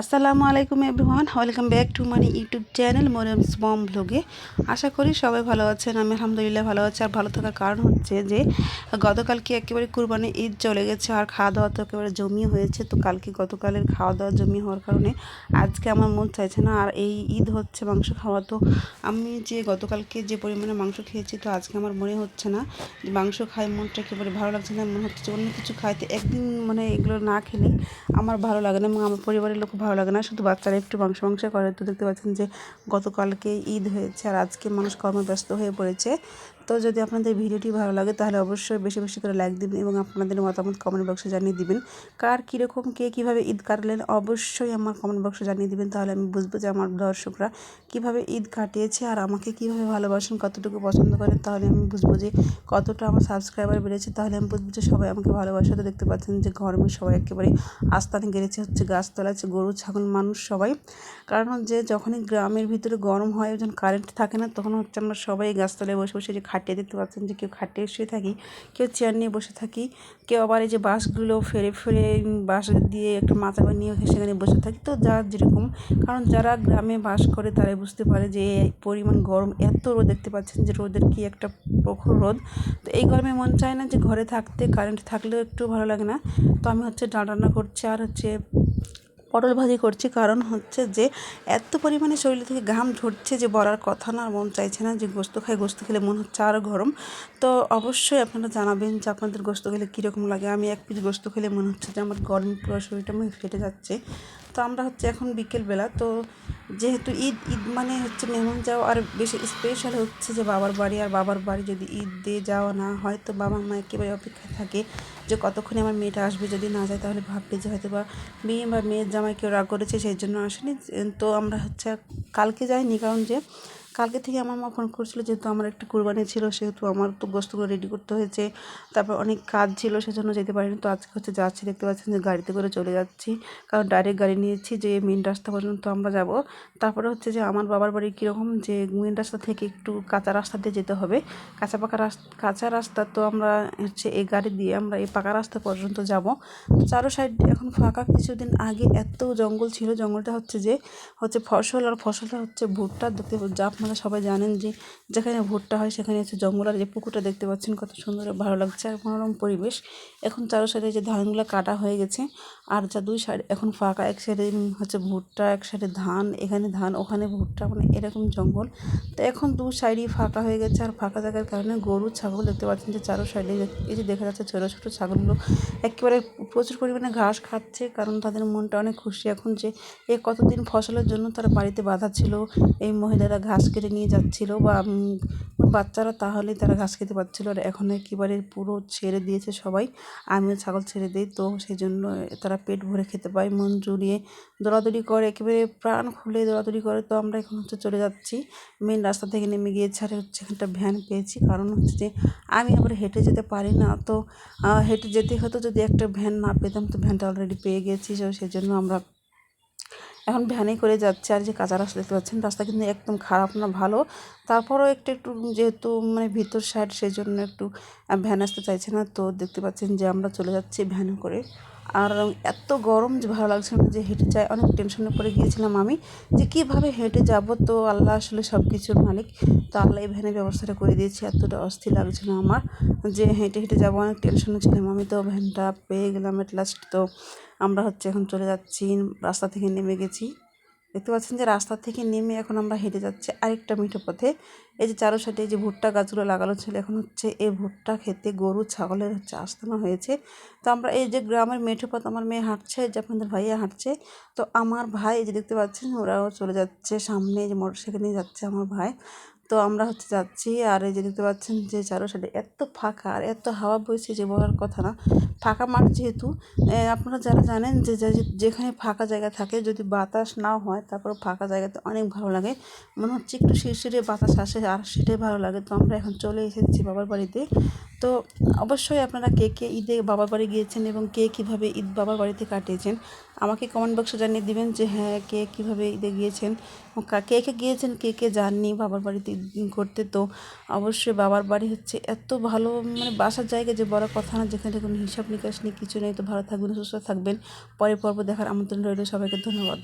আসসালামু আলাইকুম everyone, welcome back to money YouTube channel মোরেমস মম ব্লগে। আশা করি সবাই ভালো আছেন, আমি আলহামদুলিল্লাহ ভালো আছি। আর ভালো থাকার কারণ হচ্ছে যে, গতকালকে একেবারে কুরবানি ঈদ চলে গেছে আর খাওয়া দাওয়া তো একেবারে জমি হয়েছে। তো কালকে গতকালের খাওয়া দাওয়া জমি হওয়ার কারণে আজকে আমার মন চাইছে না। আর এই ঈদ হচ্ছে মাংস খাওয়া। তো আমি যে গতকালকে যে পরিমাণে মাংস খেয়েছি, তো আজকে আমার মনে হচ্ছে না যে মাংস খাই, মনটা একেবারে ভালো লাগছে না। মনে হচ্ছে অন্য কিছু খাইতে, একদিন মানে এগুলো না খেলে আমার ভালো লাগে না এবং আমার পরিবারের লোক ভালো লাগে না। শুধু বাচ্চারা একটু মাংস মাংস করে। তো দেখতে পাচ্ছেন যে গতকালকে ঈদ হয়েছে আর আজকে মানুষ কর্মব্যস্ত হয়ে পড়েছে। তো যদি আপনাদের ভিডিওটি ভালো লাগে, তাহলে অবশ্যই বেশি বেশি করে লাইক দিবেন এবং আপনাদের মতামত কমেন্ট বক্সে জানিয়ে দিবেন। কার কীরকম, কে কীভাবে ঈদ কাটলেন, অবশ্যই আমার কমেন্ট বক্সে জানিয়ে দিবেন, তাহলে আমি বুঝব যে আমার দর্শকরা কীভাবে ঈদ কাটিয়েছে আর আমাকে কীভাবে ভালোবাসেন, কতটুকু পছন্দ করেন, তাহলে আমি বুঝব যে কতটা আমার সাবস্ক্রাইবার বেড়েছে, তাহলে আমি বুঝব যে সবাই আমাকে ভালোবাসে। তো দেখতে পাচ্ছেন যে গরমে সবাই একেবারে আস্তানে গেড়েছে, হচ্ছে গাছতলা আছে, গরু, ছাগল, মানুষ সবাই। কারণ যে যখনই গ্রামের ভিতরে গরম হয় যখন কারেন্ট থাকে না, তখন হচ্ছে আমরা সবাই গাছতলায় বসে বসে যে খাটিয়ে দেখতে পাচ্ছেন যে কেউ খাটিয়ে শুয়ে থাকি, কেউ চেয়ার নিয়ে বসে থাকি, কেউ আবার এই যে বাঁশগুলো ফেরে ফেরে বাঁশ দিয়ে একটা মাথা নিয়ে সেখানে বসে থাকি। তো যার যেরকম, কারণ যারা গ্রামে বাস করে তারাই বুঝতে পারে যে পরিমাণ গরম, এত রোদ দেখতে পাচ্ছেন যে রোদের কি একটা প্রখর রোদ। তো এই গরমে মন চায় না যে ঘরে থাকতে কারেন্ট থাকলেও একটু ভালো লাগে না। তো আমি হচ্ছে রান্না করছি আর হচ্ছে পটল ভাজি করছি। কারণ হচ্ছে যে, এত পরিমাণে শরীর থেকে ঘাম ঝরছে যে বলার কথা না, আর মন চাইছে না যে গোস্ত খাই, গোস্ত খেলে মন হচ্ছে আরও গরম। তো অবশ্যই আপনারা জানাবেন যে আপনাদের গোস্ত খেলে কীরকম লাগে। আমি এক পিস গোস্ত খেলে মনে হচ্ছে যে আমার গরম পুরো শরীরটা ফেটে যাচ্ছে। তো আমরা হচ্ছে এখন বিকেলবেলা, তো যেহেতু ঈদ ঈদ মানে হচ্ছে মেহমান যাওয়া, আর বেশি স্পেশাল হচ্ছে যে বাবার বাড়ি, আর বাবার বাড়ি যদি ঈদ দিয়ে যাওয়া না হয়, তো বাবা মা একেবারে অপেক্ষায় থাকে যে কতক্ষণে আমার মেয়েটা আসবে, যদি না যায় তাহলে ভাববে যে হয়তো বা মেয়ে বা মেয়ের জামাই কেউ রাগ করেছে, সেই জন্য আসেনি। তো আমরা হচ্ছে কালকে যাইনি, কারণ যে কালকে থেকে আমার মা ফোন করছিল যেহেতু আমার একটা কুরবানি ছিল, সেহেতু আমার তো গোস্তগুলো রেডি করতে হয়েছে। তারপর অনেক কাজ ছিল, সেজন্য যেতে পারিনি। তো আজকে হচ্ছে যাচ্ছি, দেখতে পাচ্ছেন যে গাড়িতে করে চলে যাচ্ছি। কারণ ডাইরেক্ট গাড়ি নিয়েছি যে মেন রাস্তা পর্যন্ত আমরা যাব। তারপরে হচ্ছে যে আমার বাবার বাড়ি কীরকম যে মেন রাস্তা থেকে একটু কাঁচা রাস্তা দিয়ে যেতে হবে। কাঁচা পাকা রাস্তা কাঁচা রাস্তা তো আমরা হচ্ছে এই গাড়ি দিয়ে আমরা এই পাকা রাস্তা পর্যন্ত যাব। চারো সাইড এখন ফাঁকা কিছুদিন আগে এত জঙ্গল ছিল। জঙ্গলটা হচ্ছে যে, হচ্ছে ফসল আর ফসলটা হচ্ছে ভুট্টা। দেখতে যা আপনারা সবাই জানেন যে যেখানে ভুট্টা হয় সেখানে হচ্ছে জঙ্গল আর যে পুকুরটা দেখতে পাচ্ছেন কত সুন্দর ভালো লাগছে আর মনোরম পরিবেশ। এখন চারো সাইডে যে ধানগুলো কাটা হয়ে গেছে আর যা দুই সাইড এখন ফাঁকা, এক সাইডে হচ্ছে ভুট্টা, এক সাইডে ধান, এখানে ধান, ওখানে ভুট্টা মানে এরকম জঙ্গল। তো এখন দু সাইডই ফাঁকা হয়ে গেছে আর ফাঁকা থাকার কারণে গরু, ছাগল দেখতে পাচ্ছেন যে চারো সাইডে এই যে দেখা যাচ্ছে ছোটো ছোটো ছাগলগুলো একেবারে প্রচুর পরিমাণে ঘাস খাচ্ছে কারণ তাদের মনটা অনেক খুশি। এখন যে এই কতদিন ফসলের জন্য তারা বাড়িতে বাঁধা ছিল, এই মহিলারা ঘাস কেটে নিয়ে যাচ্ছিল বা বাচ্চারা তাহলে তারা ঘাস খেতে পারছিল আর এখন একেবারে পুরো ছেড়ে দিয়েছে সবাই। আমিও ছাগল ছেড়ে দিই, তো সেই জন্য তারা পেট ভরে খেতে পায়, মন জুড়িয়ে দৌড়াদৌড়ি করে, একেবারে প্রাণ খুলে দৌড়াদৌড়ি করে। তো আমরা এখন হচ্ছে চলে যাচ্ছি। মেন রাস্তা থেকে নেমে গিয়েছি আর হচ্ছে একটা ভ্যান পেয়েছি। কারণ হচ্ছে যে, আমি আবার হেঁটে যেতে পারি না। তো হেঁটে যেতে হতো যদি একটা ভ্যান না পেতাম, তো ভ্যানটা অলরেডি পেয়ে গেছি। তো সেই জন্য আমরা এখন ভ্যানে করে যাচ্ছে আর যে কাঁচা রাস্তা দেখতে পাচ্ছেন, রাস্তা কিন্তু একদম খারাপ না, ভালো। তারপরেও একটু একটু যেহেতু মানে ভিতর সাইড সেই জন্য একটু ভ্যান আসতে চাইছে না, তো দেখতে পাচ্ছেন যে আমরা চলে যাচ্ছি ভ্যানে করে। আর এত গরম যে ভালো লাগছে না, যে হেঁটে যায়, অনেক টেনশনে পড়ে গিয়েছিলাম আমি যে কীভাবে হেঁটে যাব? তো আল্লাহ আসলে সব কিছুর মালিক। তো আল্লাহ এই ভ্যানের ব্যবস্থাটা করে দিয়েছি, এতটা অস্থির লাগছিল আমার যে হেঁটে হেঁটে যাব, অনেক টেনশনে ছিলাম আমি। তো ভ্যানটা পেয়ে গেলাম এট লাস্ট তো আমরা হচ্ছে এখন চলে যাচ্ছি, রাস্তা থেকে নেমে গেছি। দেখতে পাচ্ছেন যে রাস্তা থেকে নেমে এখন আমরা হেঁটে যাচ্ছি আরেকটা মিঠো পথে। এই যে চারো সাইডে যে ভুট্টা গাছগুলো লাগানো ছিল, এখন হচ্ছে এই ভুট্টা খেতে গরু, ছাগলের হচ্ছে আস্তানা হয়েছে। তো আমরা এই যে গ্রামের মেঠো পথ, আমার মেয়ে হাঁটছে যে আপনাদের ভাইয়া হাঁটছে। তো আমার ভাই, এই যে দেখতে পাচ্ছেন, ওরাও চলে যাচ্ছে সামনে যে মোটর সাইকেল নিয়ে যাচ্ছে আমার ভাই। তো আমরা হচ্ছে যাচ্ছি, আর এই যে দেখতে পাচ্ছেন যে চারো সাইডে এত ফাঁকা আর এত হাওয়া বইছে যে বলার কথা না। ফাঁকা মাঠ যেহেতু আপনারা যারা জানেন যে যেখানে ফাঁকা জায়গা থাকে, যদি বাতাস নাও হয়, তারপর ফাঁকা জায়গাতে অনেক ভালো লাগে। মনে হচ্ছে একটু শিরশিরে বাতাস আসে, আর সেটাই ভালো লাগে। তো আমরা এখন চলে এসেছি বাবার বাড়িতে। তো অবশ্যই আপনারা কে কে ঈদে বাবার বাড়ি গিয়েছেন এবং কে কীভাবে ঈদ বাবার বাড়িতে কাটিয়েছেন, আমাকে কমেন্ট বক্সে জানিয়ে দিবেন যে হ্যাঁ কে কীভাবে ঈদে গিয়েছেন, কে কে গিয়েছেন, কে কে যাননি বাবার বাড়িতে করতে। তো অবশ্যই বাবার বাড়ি হচ্ছে এত ভালো মানে বাসার জায়গা যে বড় কথা না, যেখানে কোনো হিসাব নিকাশ নেই, কিছু নেই। তো ভালো থাকবেন, সুস্থ থাকবেন। পরে পর্ব দেখার আমন্ত্রণ রইল সবাইকে, ধন্যবাদ।